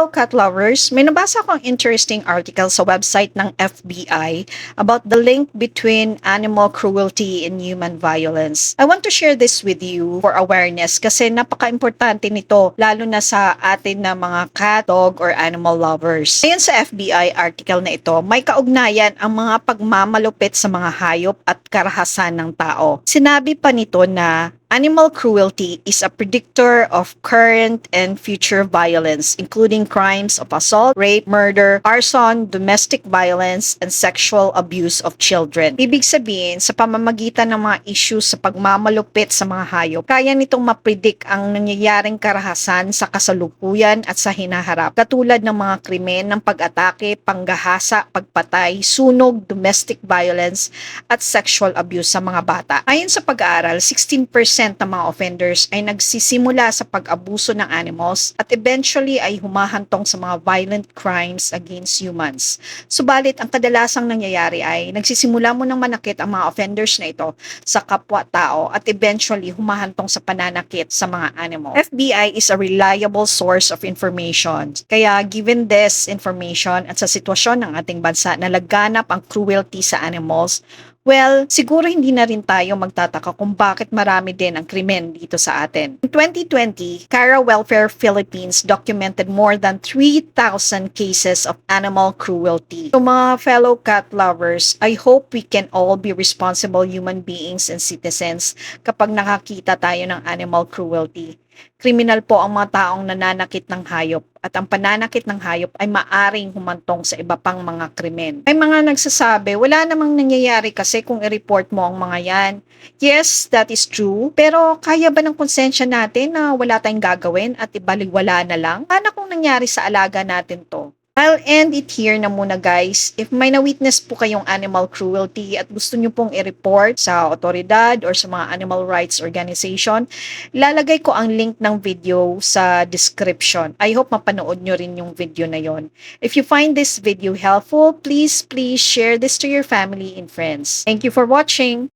Hello cat lovers! May nabasa akong interesting article sa website ng FBI about the link between animal cruelty and human violence. I want to share this with you for awareness kasi napaka-importante nito lalo na sa atin na mga cat, dog, or animal lovers. Ayon sa FBI article na ito, may kaugnayan ang mga pagmamalupit sa mga hayop at karahasan ng tao. Sinabi pa nito na Animal cruelty is a predictor of current and future violence, including crimes of assault, rape, murder, arson, domestic violence, and sexual abuse of children. Ibig sabihin, sa pamamagitan ng mga issues sa pagmamalupit sa mga hayop, kaya nitong mapredict ang nangyayaring karahasan sa kasalukuyan at sa hinaharap, katulad ng mga krimen ng pag-atake, panggahasa, pagpatay, sunog, domestic violence, at sexual abuse sa mga bata. Ayon sa pag-aaral, 16% ng mga offenders ay nagsisimula sa pag-abuso ng animals at eventually ay humahantong sa mga violent crimes against humans. Subalit, ang kadalasang nangyayari ay nagsisimula mo ng manakit ang mga offenders na ito sa kapwa-tao at eventually humahantong sa pananakit sa mga animal. FBI is a reliable source of information. Kaya given this information at sa sitwasyon ng ating bansa na laganap ang cruelty sa animals, Well, siguro hindi na rin tayo magtataka kung bakit marami din ang krimen dito sa atin. In 2020, Cara Welfare Philippines documented more than 3,000 cases of animal cruelty. So mga fellow cat lovers, I hope we can all be responsible human beings and citizens kapag nakakita tayo ng animal cruelty. Kriminal po ang mga taong nananakit ng hayop at ang pananakit ng hayop ay maaring humantong sa iba pang mga krimen. May mga nagsasabi, wala namang nangyayari kasi kung i-report mo ang mga yan. Yes, that is true. Pero kaya ba ng konsensya natin na wala tayong gagawin at ibaligwala na lang? Paano kung nangyari sa alaga natin to? I'll end it here na muna guys. If may na-witness po kayong animal cruelty at gusto nyo pong i-report sa otoridad or sa mga animal rights organization, lalagay ko ang link ng video sa description. I hope mapanood nyo rin yung video na yon. If you find this video helpful, please, please share this to your family and friends. Thank you for watching!